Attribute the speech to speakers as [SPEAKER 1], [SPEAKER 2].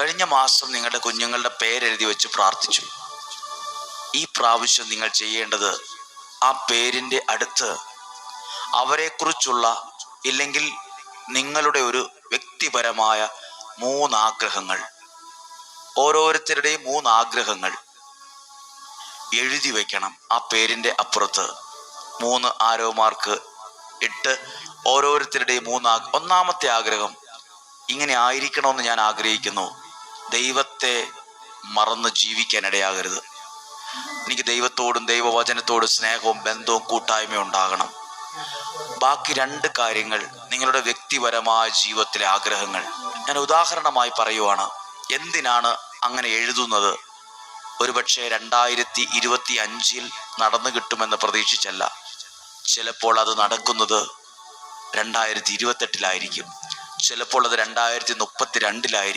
[SPEAKER 1] കഴിഞ്ഞ മാസം നിങ്ങളുടെ കുഞ്ഞുങ്ങളുടെ പേരെഴുതി വെച്ച് പ്രാർത്ഥിച്ചു. ഈ പ്രാവശ്യം നിങ്ങൾ ചെയ്യേണ്ടത് ആ പേരിന്റെ അടുത്ത് അവരെക്കുറിച്ചുള്ള ഇല്ലെങ്കിൽ നിങ്ങളുടെ ഒരു വ്യക്തിപരമായ മൂന്നാഗ്രഹങ്ങൾ ഓരോരുത്തരുടെയും മൂന്നാഗ്രഹങ്ങൾ എഴുതി വയ്ക്കണം ആ പേരിന്റെ അപ്പുറത്ത്. മൂന്ന് ആരോമാർക്ക് ഇട്ട് ഓരോരുത്തരുടെയും മൂന്ന് ഒന്നാമത്തെ ആഗ്രഹം ഇങ്ങനെ ആയിരിക്കണമെന്ന് ഞാൻ ആഗ്രഹിക്കുന്നു. ദൈവത്തെ മറന്ന് ജീവിക്കാൻ ഇടയാകരുത്. എനിക്ക് ദൈവത്തോടും ദൈവവചനത്തോടും സ്നേഹവും ബന്ധവും കൂട്ടായ്മയും ഉണ്ടാകണം. ബാക്കി രണ്ട് കാര്യങ്ങൾ നിങ്ങളുടെ വ്യക്തിപരമായ ജീവിതത്തിലെ ആഗ്രഹങ്ങൾ. ഞാൻ ഉദാഹരണമായി പറയുവാണ് എന്തിനാണ് അങ്ങനെ എഴുതുന്നത്? ഒരുപക്ഷെ രണ്ടായിരത്തി ഇരുപത്തി അഞ്ചിൽ നടന്നു കിട്ടുമെന്ന് പ്രതീക്ഷിച്ചല്ല. ചിലപ്പോൾ അത് നടക്കുന്നത് രണ്ടായിരത്തി ഇരുപത്തെട്ടിലായിരിക്കും ചിലപ്പോൾ അത് രണ്ടായിരത്തി മുപ്പത്തി രണ്ടിലായിരിക്കും